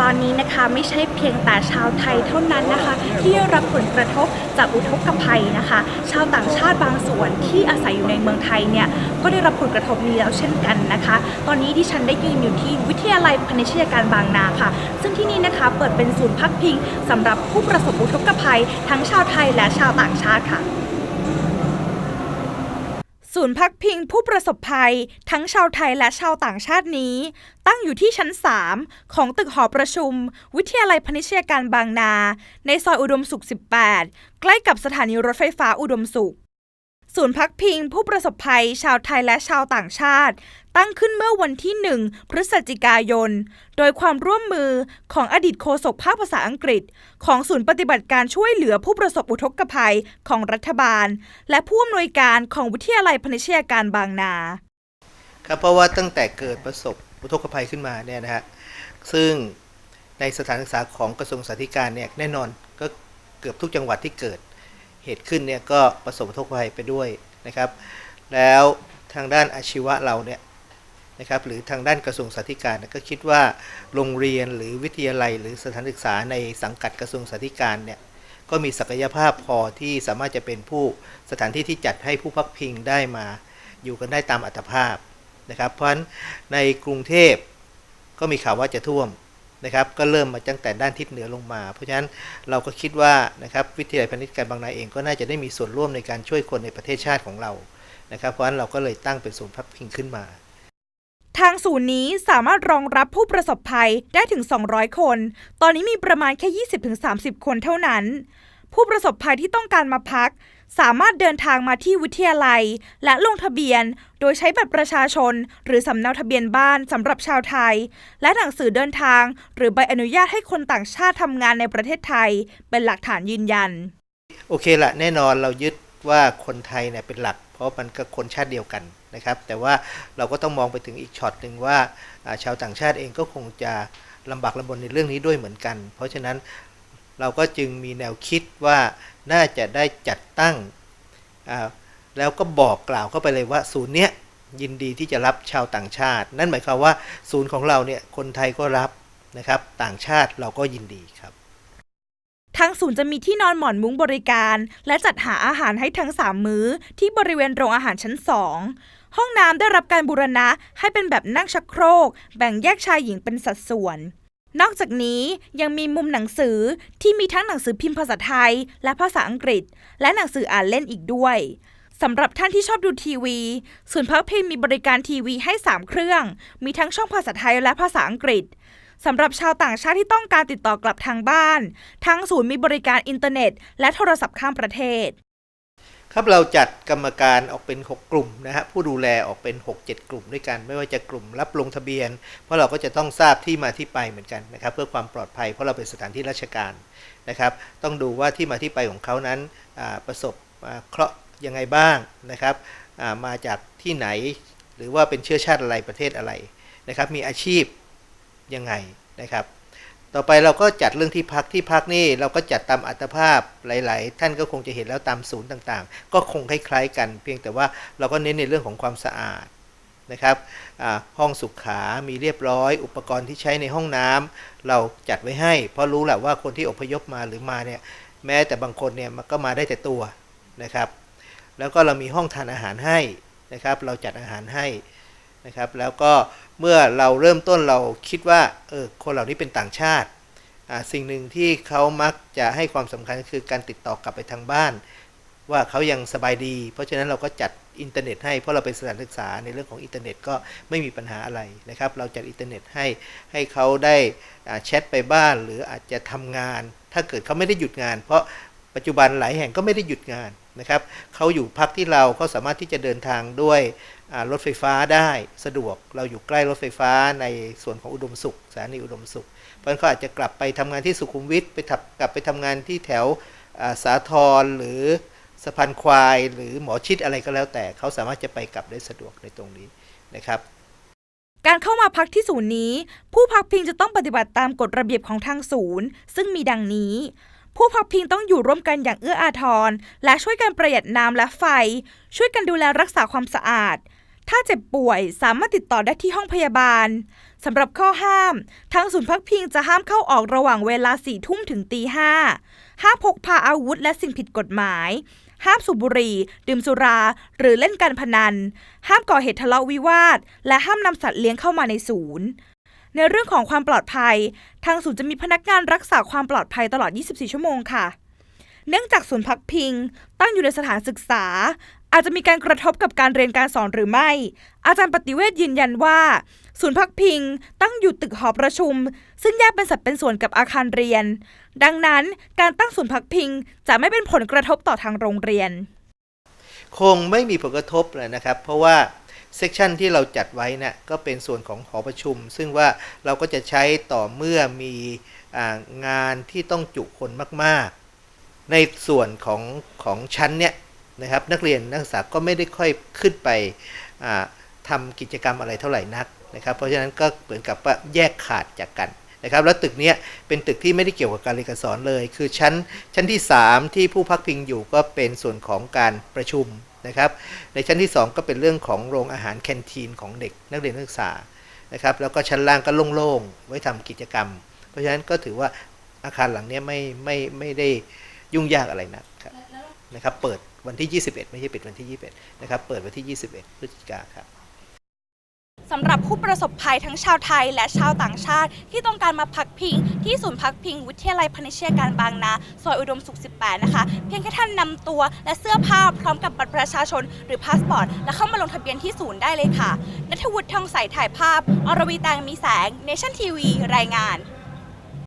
ตอนนี้นะคะไม่ใช่เพียงแต่ชาวไทยเท่านั้นนะคะ ที่รับผลกระทบจากอุทกภัยนะคะ ชาวต่างชาติบางส่วนที่อาศัยอยู่ในเมืองไทยเนี่ยก็ได้รับผลกระทบนี้แล้วเช่นกันนะคะ ตอนนี้ดิฉันได้ยืนอยู่ที่วิทยาลัยพาณิชยการบางนาค่ะ ซึ่งที่นี่นะคะเปิดเป็นศูนย์พักพิงสำหรับผู้ประสบอุทกภัย ทั้งชาวไทยและชาวต่างชาติค่ะ ศูนย์พักพิงผู้ประสบภัย ทั้งชาวไทยและชาวต่างชาตินี้ ตั้งอยู่ที่ชั้น 3 ของตึกหอประชุม วิทยาลัยพาณิชยการบางนา ในซอยอุดมสุข 18 ใกล้กับสถานีรถไฟฟ้าอุดมสุข ศูนย์พักพิงผู้ประสบภัยชาวไทยและชาวต่างชาติ ตั้งขึ้นเมื่อวันที่ 1 พฤศจิกายน โดยความร่วมมือของอดีตโฆษกภาคภาษาอังกฤษ ของศูนย์ปฏิบัติการช่วยเหลือผู้ประสบอุทกภัยของรัฐบาล และผู้อำนวยการของวิทยาลัยพาณิชยการบางนา ครับเพราะว่าตั้งแต่เกิดประสบอุทกภัยขึ้นมาเนี่ยนะฮะซึ่งในสถานศึกษาของกระทรวงสาธารณสุขเนี่ยแน่นอนก็เกือบทุกจังหวัดที่เกิด เหตุขึ้นเนี่ยก็ประสบอุกภัยไปด้วยนะครับ แล้วทางด้านอาชีวะเราเนี่ยนะครับหรือทางด้านกระทรวงสาธารณสุขก็คิดว่าโรงเรียนหรือวิทยาลัย หรือสถานศึกษาในสังกัดกระทรวงสาธารณสุขเนี่ยก็มีศักยภาพพอที่สามารถจะเป็นผู้สถานที่ที่จัดให้ผู้พักพิงได้มาอยู่กันได้ตามอัตภาพนะครับ เพราะฉะนั้นในกรุงเทพก็มีข่าวว่าจะท่วม นะครับก็เริ่มมาตั้งแต่ด้านทิศเหนือลงมา เพราะฉะนั้นเราก็คิดว่านะครับวิทยาลัยพาณิชย์การบางนาเองก็น่าจะได้มีส่วนร่วมในการช่วยคนในประเทศชาติของเรานะครับ เพราะฉะนั้นเราก็เลยตั้งเป็นศูนย์พักพิงขึ้นมา ทางศูนย์นี้สามารถรองรับผู้ประสบภัยได้ถึง 200 คน ตอนนี้มีประมาณแค่ 20-30 คนเท่านั้น ผู้ประสบภัยที่ต้องการมาพัก สามารถเดินทางมาที่วิทยาลัย และลงทะเบียน โดยใช้บัตรประชาชน หรือสำเนาทะเบียนบ้านสำหรับชาวไทย และหนังสือเดินทาง หรือใบอนุญาตให้คนต่างชาติทำงานในประเทศไทย เป็นหลักฐานยืนยัน โอเคละแน่นอนเรายึดว่าคนไทยเนี่ยเป็นหลัก เพราะมันก็คนชาติเดียวกันนะครับ แต่ว่าเราก็ต้องมองไปถึงอีกช็อตหนึ่งว่าอ่าชาวต่างชาติเองก็คงจะลำบากลำบนในเรื่องนี้ด้วยเหมือนกัน เพราะฉะนั้น เราก็จึงมีแนวคิดว่าน่าจะได้จัดตั้ง แล้วก็บอกกล่าวเข้าไปเลยว่าศูนย์เนี้ยยินดีที่จะรับชาวต่างชาติ นั่นหมายความว่าศูนย์ของเราเนี่ยคนไทยก็รับนะครับ ต่างชาติเราก็ยินดีครับทางศูนย์จะมีที่นอนหมอนมุ้งบริการ และจัดหาอาหารให้ทั้ง3มื้อ ที่บริเวณโรงอาหารชั้น2ห้องน้ำได้รับการบูรณะให้เป็นแบบนั่งชักโครก แบ่งแยกชายหญิงเป็นสัดส่วน นอกจากนี้ยังมีมุมหนังสือที่มีทั้งหนังสือพิมพ์ภาษาไทย และภาษาอังกฤษ และหนังสืออ่านเล่นอีกด้วยสำหรับท่านที่ชอบดูทีวีศูนย์พักพิงมีบริการทีวีให้ 3 เครื่อง มีทั้งช่องภาษาไทยและภาษาอังกฤษสำหรับชาวต่างชาติที่ต้องการติดต่อกลับทางบ้าน ทางศูนย์มีบริการอินเทอร์เน็ต และโทรศัพท์ข้ามประเทศ ครับเราจัดกรรมการออกเป็น 6 กลุ่มนะฮะผู้ดูแลออกเป็น 6-7 กลุ่มด้วยกัน ไม่ว่าจะกลุ่มรับลงทะเบียน เพราะเราก็จะต้องทราบที่มาที่ไปเหมือนกันนะครับ เพื่อความปลอดภัยเพราะเราเป็นสถานที่ราชการนะครับ ต้องดูว่าที่มาที่ไปของเขานั้นประสบเคราะห์ยังไงบ้างนะครับมาจากที่ไหนหรือว่าเป็นเชื้อชาติอะไรประเทศอะไรนะครับ มีอาชีพยังไงนะครับ ต่อไปเราก็จัดเรื่องที่พักที่พักนี่เราก็จัดตามอัตภาพหลาย ๆ ท่านก็คงจะเห็นแล้วตามศูนย์ต่างๆ ก็คงคล้าย ๆ กัน เพียงแต่ว่าเราก็เน้นในเรื่องของความสะอาดนะครับห้องสุขา มีเรียบร้อย อุปกรณ์ที่ใช้ในห้องน้ำเราจัดไว้ให้ เพราะรู้แหละว่าคนที่อพยพมาหรือมาเนี่ยแม้แต่บางคนเนี่ยมันก็มาได้แต่ตัวนะครับ แล้วก็เรามีห้องทานอาหารให้นะครับ เราจัดอาหารให้นะครับ แล้วก็ เมื่อเราเริ่มต้นเราคิดว่าเออคนเหล่านี้เป็นต่างชาติ สิ่งหนึ่งที่เขามักจะให้ความสำคัญคือการติดต่อกลับไปทางบ้าน ว่าเขายังสบายดี เพราะฉะนั้นเราก็จัดอินเทอร์เน็ตให้เพราะเราเป็นสถานศึกษาในเรื่องของอินเทอร์เน็ตก็ไม่มีปัญหาอะไรนะครับ เราจัดอินเทอร์เน็ตให้ให้เขาได้แชทไปบ้าน หรืออาจจะทำงาน ถ้าเกิดเขาไม่ได้หยุดงาน เพราะปัจจุบันหลายแห่งก็ไม่ได้หยุดงาน นะครับเขาอยู่พักที่เราเขาสามารถที่จะเดินทางด้วยรถไฟฟ้าได้สะดวก เราอยู่ใกล้รถไฟฟ้าในส่วนของอุดมสุขสถานีอุดมสุข เพราะฉะนั้นเขาอาจจะกลับไปทำงานที่สุขุมวิทไปกลับไปทำงานที่แถวาสาทรหรือสะพานควายหรือหมอชิดอะไรก็แล้วแต่เขาสามารถจะไปกลับได้สะดวกในตรงนี้นะครับ การเข้ามาพักที่ศูนย์นี้ ผู้พักพิงจะต้องปฏิบัติตามกฎระเบียบของทางศูนย์ ซึ่งมีดังนี้ ผู้พักพิงต้องอยู่ร่วมกันอย่างเอื้ออาทร และช่วยกันประหยัดน้ำและไฟ ช่วยกันดูแลรักษาความสะอาด ถ้าเจ็บป่วยสามารถติดต่อได้ที่ห้องพยาบาลสำหรับข้อห้ามทางศูนย์พักพิงจะห้ามเข้าออกระหว่างเวลาสี่ทุ่มถึงตีห้าห้ามพกพาอาวุธและสิ่งผิดกฎหมาย ห้ามสูบบุหรี่ ดื่มสุรา หรือเล่นการพนัน ห้ามก่อเหตุทะเลาะวิวาท และห้ามนำสัตว์เลี้ยงเข้ามาในศูนย์ ในเรื่องของความปลอดภัย ทางศูนย์จะมีพนักงานรักษาความปลอดภัยตลอด 24 ชั่วโมงค่ะ เนื่องจากศูนย์พักพิง ตั้งอยู่ในสถานศึกษา อาจจะมีการกระทบกับการเรียนการสอนหรือไม่ อาจารย์ปฏิเวทยืนยันว่า ศูนย์พักพิง ตั้งอยู่ตึกหอประชุม ซึ่งแยกเป็นสัดเป็นส่วนกับอาคารเรียน ดังนั้นการตั้งศูนย์พักพิง จะไม่เป็นผลกระทบต่อทางโรงเรียน คงไม่มีผลกระทบเลยนะครับ เพราะว่า เซกชันที่เราจัดไว้นะก็เป็นส่วนของหอประชุม ซึ่งว่าเราก็จะใช้ต่อเมื่อมีองานที่ต้องจุคนมากๆ ในส่วนของของชั้นเนี่ยนะครับนักเรียนนักศึกษาก็ไม่ได้ค่อยขึ้นไปอ่าทำกิจกรรมอะไรเท่าไหร่นักนะครับ เพราะฉะนั้นก็เหมือนกับว่าแยกขาดจากกันนะครับ แล้วตึกเนี้ยเป็นตึกที่ไม่ได้เกี่ยวกับการเรียนการสอนเลย คือชั้นชั้นที่ 3 ที่ผู้พักพิงอยู่ก็เป็นส่วนของการประชุม นะครับ ในชั้นที่ 2 ก็เป็นเรื่องของโรงอาหารแคนทีนของเด็กนักเรียนนักศึกษานะครับ แล้วก็ชั้นล่างก็โล่งๆ ไว้ทำกิจกรรม เพราะฉะนั้นก็ถือว่าอาคารหลังนี้ไม่ไม่ไม่ได้ยุ่งยากอะไรนะครับนะครับ เปิดวันที่ 21 ไม่ใช่ปิดวันที่ 21 นะครับ เปิดวันที่ 21 พฤศจิกาครับ สำหรับผู้ประสบภัยทั้งชาวไทยและชาวต่างชาติ ที่ต้องการมาพักพิง ที่ศูนย์พักพิง วิทยาลัยพาณิชยการบางนา ซอยอุดมสุข 18 นะคะ เพียงแค่ท่านนำตัวและเสื้อผ้าพร้อมกับบัตรประชาชน หรือพาสปอร์ต และเข้ามาลงทะเบียนที่ศูนย์ได้เลยค่ะนัทวุฒิทองใสถ่ายภาพ อรวีแตงมีแสง เนชั่นทีวี รายงาน